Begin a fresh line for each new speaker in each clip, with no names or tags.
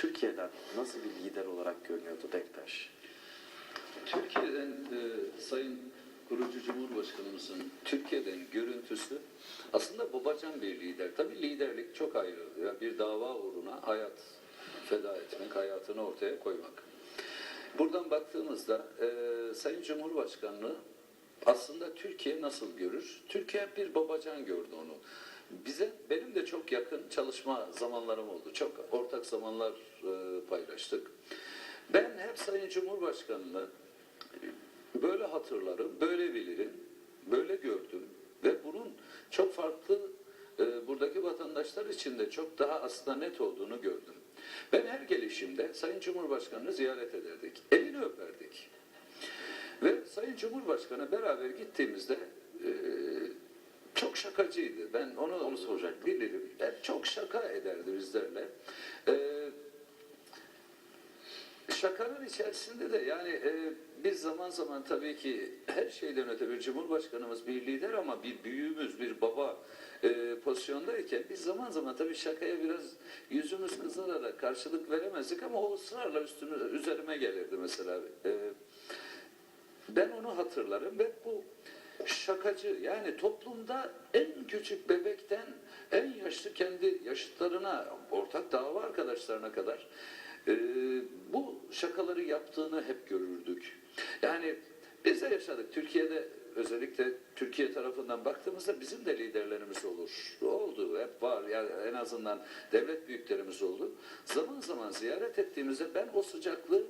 Türkiye'den nasıl bir lider olarak görünüyordu Denktaş?
Türkiye'den e, Sayın kurucu Cumhurbaşkanımızın Türkiye'den görüntüsü aslında babacan bir lider. Tabii liderlik çok ayrı. Ya bir dava uğruna hayat feda etmek, hayatını ortaya koymak. Buradan baktığımızda e, Sayın Cumhurbaşkanlığı aslında Türkiye nasıl görür? Türkiye bir babacan gördü onu. Bize, benim de çok yakın çalışma zamanlarım oldu. Çok ortak zamanlar e, paylaştık. Ben hep Sayın Cumhurbaşkanı'nı böyle hatırlarım, böyle bilirim, böyle gördüm ve bunun çok farklı e, buradaki vatandaşlar için de çok daha aslında net olduğunu gördüm. Ben her gelişimde Sayın Cumhurbaşkanı'nı ziyaret ederdik, elini öperdik. Ve Sayın Cumhurbaşkanı beraber gittiğimizde e, şakacıydı. Ben onu,
Onu soracaktım.
Bilirim. Hep çok şaka ederdi bizlerle. E, şakanın içerisinde de yani e, biz zaman zaman tabii ki her şeyden öte bir Cumhurbaşkanımız bir lider ama bir büyüğümüz, bir baba e, pozisyondayken biz zaman zaman tabii şakaya biraz yüzümüz kızararak karşılık veremezdik ama o ısrarla üstüne, üzerime gelirdi mesela. E, ben onu hatırlarım ve bu şakacı yani toplumda en küçük bebekten en yaşlı kendi yaşıtlarına, ortak dava arkadaşlarına kadar e, bu şakaları yaptığını hep görürdük. Yani biz de yaşadık. Türkiye'de özellikle Türkiye tarafından baktığımızda bizim de liderlerimiz olur. Oldu, hep var. Yani en azından devlet büyüklerimiz oldu. Zaman zaman ziyaret ettiğimizde ben o sıcaklığı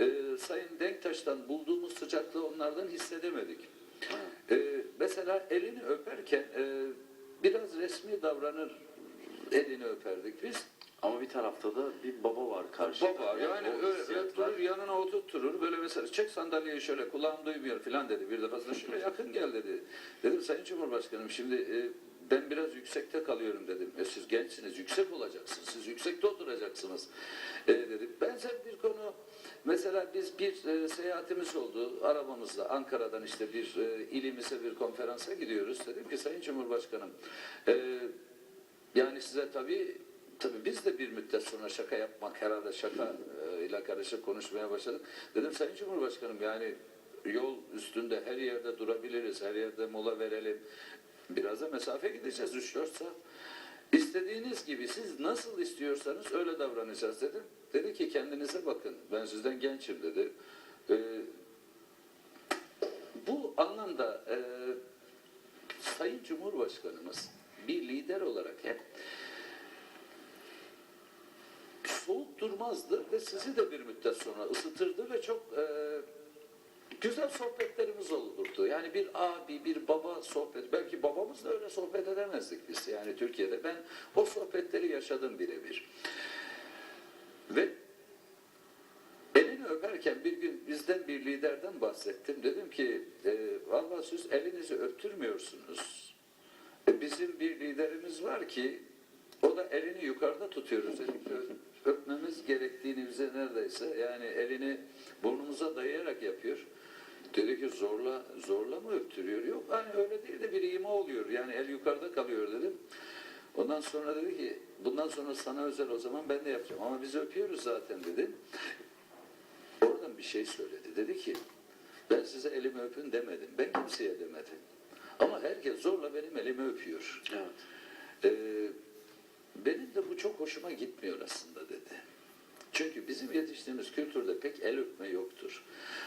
e, Sayın Denktaş'tan bulduğumuz sıcaklığı onlardan hissedemedik. Mesela elini öperken e, biraz resmi davranır elini öperdik biz.
Ama bir tarafta da bir baba var karşıda.
Baba yani
hissiyatlar-
durur yanına oturtturur böyle mesela çek sandalyeyi şöyle kulağım duymuyor filan dedi bir defasında şöyle yakın gel dedi. Dedim Sayın Cumhurbaşkanım şimdi e, ben biraz yüksekte kalıyorum dedim. E, siz gençsiniz yüksek olacaksınız siz yüksekte oturacaksınız e, dedim. Benzer bir konu mesela biz bir e, seyahatimiz oldu arabamızla Ankara'dan işte bir e, ilimize bir konferansa gidiyoruz. Dedim ki Sayın Cumhurbaşkanım e, yani size tabii tabii biz de bir müddet sonra şaka yapmak herhalde şaka e, ile karışık konuşmaya başladık. Dedim Sayın Cumhurbaşkanım yani yol üstünde her yerde durabiliriz, her yerde mola verelim. Biraz da mesafe gideceğiz 3-4 saat. İstediğiniz gibi siz nasıl istiyorsanız öyle davranacağız dedim. Dedi ki kendinize bakın ben sizden gençim dedi. E, bu anlamda e, Sayın Cumhurbaşkanımız bir lider olarak hep soğuk durmazdı ve sizi de bir müddet sonra ısıtırdı ve çok e, güzel sohbetlerimiz olurdu. Yani bir abi, bir baba sohbet, belki babamızla öyle sohbet edemezdik biz yani Türkiye'de. Ben o sohbetleri yaşadım birebir. Ve elini öperken bir gün bizden bir liderden bahsettim. Dedim ki e, vallahi siz elinizi öptürmüyorsunuz. E, bizim bir liderimiz var ki o da elini yukarıda tutuyor özellikle öpmemiz gerektiğini bize neredeyse yani elini burnumuza dayayarak yapıyor. Dedi ki zorla zorla mı öptürüyor? Yok hani öyle değil de bir ima oluyor. Yani el yukarıda kalıyor dedim. Ondan sonra dedi ki bundan sonra sana özel o zaman ben de yapacağım. Ama biz öpüyoruz zaten dedi. Oradan bir şey söyledi. Dedi ki ben size elimi öpün demedim. Ben kimseye demedim. Ama herkes zorla benim elimi öpüyor.
Evet.
Ee, benim de bu çok hoşuma gitmiyor aslında dedi. Çünkü bizim yetiştiğimiz kültürde pek el öpme yoktur.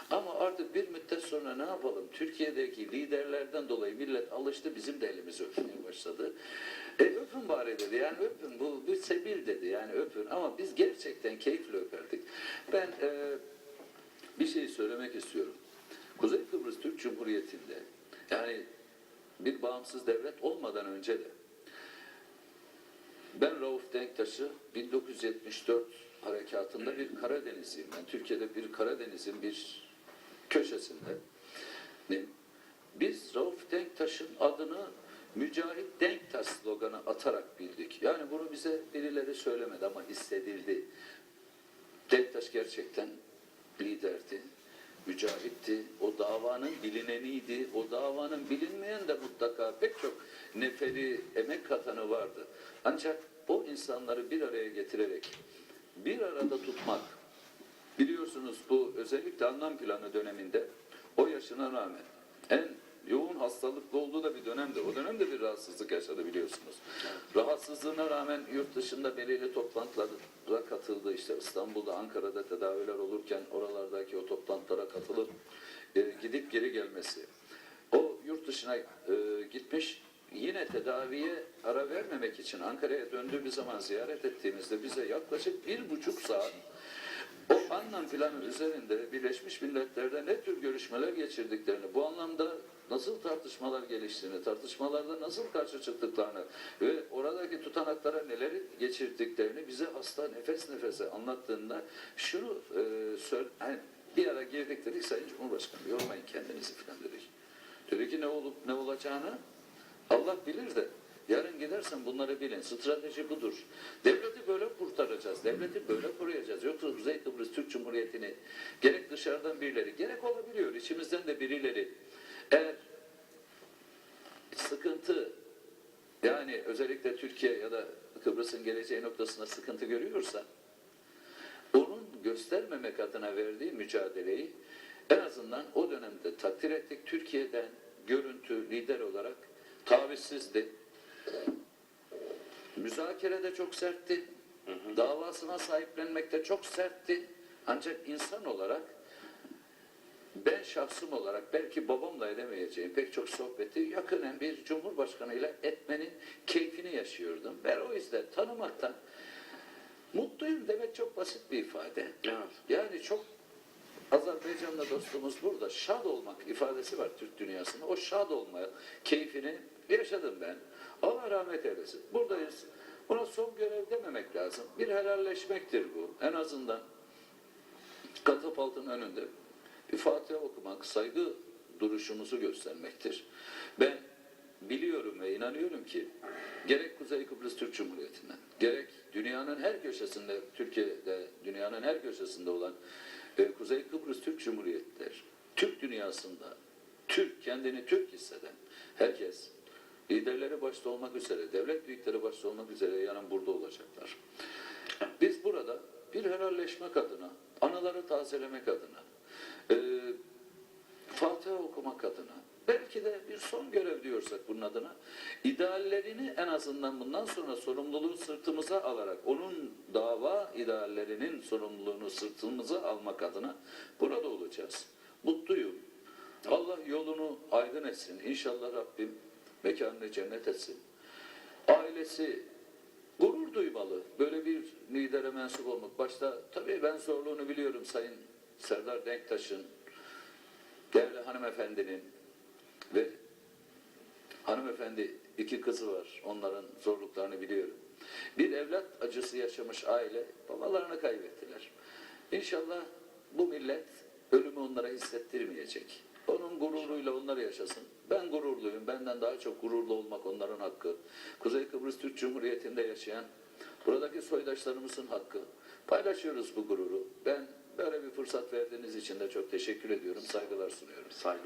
Ama artık bir müddet sonra ne yapalım? Türkiye'deki liderlerden dolayı millet alıştı bizim de elimizi öpmeye başladı. E öpün bari dedi. Yani öpün bu bir sebil dedi. Yani öpün ama biz gerçekten keyifle öperdik. Ben e, bir şey söylemek istiyorum. Kuzey Kıbrıs Türk Cumhuriyeti'nde yani bir bağımsız devlet olmadan önce de ben Rauf Denktaş'ı 1974 harekatında bir Karadenizliyim. Ben Türkiye'de bir Karadeniz'in bir köşesinde. Biz Rauf Denktaş'ın adını Mücahit Denktaş sloganı atarak bildik. Yani bunu bize birileri söylemedi ama hissedildi. Denktaş gerçekten liderdi, mücahitti. O davanın bilineniydi. O davanın bilinmeyen de mutlaka pek çok neferi, emek katanı vardı. Ancak o insanları bir araya getirerek bir arada tutmak. Biliyorsunuz bu özellikle anlam planı döneminde o yaşına rağmen en yoğun hastalıklı olduğu da bir dönemde. O dönemde bir rahatsızlık yaşadı biliyorsunuz. Rahatsızlığına rağmen yurt dışında belirli toplantılara katıldı. İşte İstanbul'da, Ankara'da tedaviler olurken oralardaki o toplantılara katılıp e, gidip geri gelmesi. O yurt dışına e, gitmiş yine tedaviye ara vermemek için Ankara'ya döndüğümüz zaman ziyaret ettiğimizde bize yaklaşık bir buçuk saat o anlam planı üzerinde Birleşmiş Milletler'de ne tür görüşmeler geçirdiklerini, bu anlamda nasıl tartışmalar geliştiğini, tartışmalarda nasıl karşı çıktıklarını ve oradaki tutanaklara neler geçirdiklerini bize hasta nefes nefese anlattığında şunu e, söyle, hani bir ara girdik dedik Sayın Cumhurbaşkanı yormayın kendinizi falan dedik. Dedi ki ne olup ne olacağını Allah bilir de gidersen bunları bilin. Strateji budur. Devleti böyle kurtaracağız. Devleti böyle koruyacağız. Yoksa Kuzey Kıbrıs Türk Cumhuriyeti'ni gerek dışarıdan birileri gerek olabiliyor. içimizden de birileri eğer sıkıntı yani özellikle Türkiye ya da Kıbrıs'ın geleceği noktasında sıkıntı görüyorsa onun göstermemek adına verdiği mücadeleyi en azından o dönemde takdir ettik. Türkiye'den görüntü lider olarak tavizsizdi. Müzakerede çok sertti. Davasına sahiplenmekte çok sertti. Ancak insan olarak ben şahsım olarak belki babamla edemeyeceğim pek çok sohbeti yakinen bir cumhurbaşkanıyla etmenin keyfini yaşıyordum. Ben o yüzden tanımaktan mutluyum demek çok basit bir ifade.
Evet.
Yani çok Azerbaycanlı dostumuz burada şad olmak ifadesi var Türk dünyasında. O şad olma keyfini yaşadım ben. Allah rahmet eylesin. Buradayız. Buna son görev dememek lazım. Bir helalleşmektir bu. En azından katapultun önünde bir Fatiha okumak, saygı duruşumuzu göstermektir. Ben biliyorum ve inanıyorum ki gerek Kuzey Kıbrıs Türk Cumhuriyeti'nden, gerek dünyanın her köşesinde, Türkiye'de dünyanın her köşesinde olan e, Kuzey Kıbrıs Türk Cumhuriyetler, Türk dünyasında, Türk, kendini Türk hisseden herkes, liderleri başta olmak üzere, devlet büyükleri başta olmak üzere yarın burada olacaklar. Biz burada bir helalleşmek adına, anıları tazelemek adına, e, Fatiha okumak adına, belki de bir son görev diyorsak bunun adına, ideallerini en azından bundan sonra sorumluluğu sırtımıza alarak, onun dava ideallerinin sorumluluğunu sırtımıza almak adına burada olacağız. Mutluyum. Allah yolunu aydın etsin. İnşallah Rabbim mekanını cennet etsin. Ailesi gurur duymalı. Böyle bir lidere mensup olmak. Başta tabii ben zorluğunu biliyorum Sayın Serdar Denktaş'ın, değerli hanımefendinin ve hanımefendi iki kızı var. Onların zorluklarını biliyorum. Bir evlat acısı yaşamış aile babalarını kaybettiler. İnşallah bu millet ölümü onlara hissettirmeyecek. Onun gururuyla onlar yaşasın. Ben gururluyum. Benden daha çok gururlu olmak onların hakkı. Kuzey Kıbrıs Türk Cumhuriyeti'nde yaşayan buradaki soydaşlarımızın hakkı. Paylaşıyoruz bu gururu. Ben böyle bir fırsat verdiğiniz için de çok teşekkür ediyorum. Saygılar sunuyorum.
Saygı.